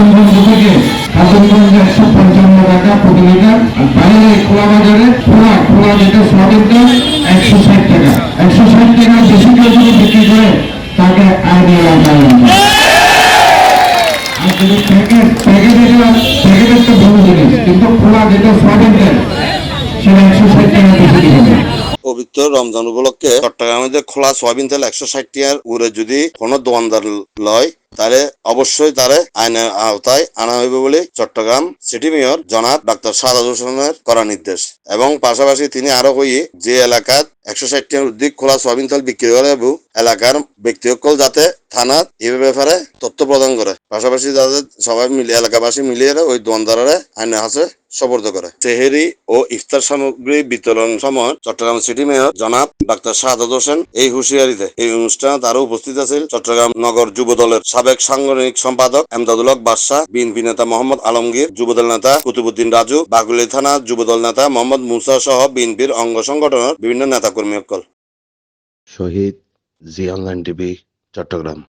কিশোরগঞ্জ থেকে হাজরগঞ্জ একশো পঞ্চান্ন টাকা প্রতি লিটার আর বাইরে খোলা বাজারে খোলা খোলা যেটা সয়াবিন তেল একশো ষাট টাকা একশো ষাট টাকা বেশি কেউ যদি বিক্রি করে তাকে লাগানো আর যদি প্যাকেট প্যাকেট এটা ভালো জিনিস কিন্তু খোলা যেটা সয়াবিন তেল সেটা একশো ষাট টাকা বেশি দিবে পবিত্র রমজান উপলক্ষে চট্টগ্রামের যে খোলা সয়াবিন তেল একশো ষাট টিয়ার উড়ে যদি কোনো দোকানদার লয় তাহলে অবশ্যই তারে আইনের আওতায় আনা হইবে বলে চট্টগ্রাম সিটি মেয়র জনাব ডাক্তার সাদাত হোসেনের করা নির্দেশ। এবং পাশাপাশি তিনি আরও কই যে এলাকার একশো ষাটটি উদ্যোগ খোলা সয়াবিন তেল বিক্রি করে এলাকার ব্যক্তিসকল যাতে থানা এই ব্যাপারে তথ্য প্রদান করে। পাশাপাশি যাতে সবাই মিলে এলাকাবাসী মিলিয়ে ওই দোকানদারে আইনের হাতে সবর্দ করে। সেহেরি ও ইফতার সামগ্রী বিতরণ সময় চট্টগ্রাম সিটি মেয়র জনাব ডাক্তার শাহাদ হোসেন এই হুঁশিয়ারিতে এই অনুষ্ঠানে আরও উপস্থিত আছেন চট্টগ্রাম নগর যুব দলের সাবেক সাংগঠনিক সম্পাদক এমদাদুল হক বাদশাহ বিএনপি নেতা মোহাম্মদ আলমগীর যুবদল নেতা কুতুবুদ্দিন রাজু বাগুলি থানা যুবদল নেতা মোহাম্মদ মুসা সহ বিএনপির অঙ্গ সংগঠনের বিভিন্ন নেতাকর্মী সকল শহীদ জি অনলাইন টিভি চট্টগ্রাম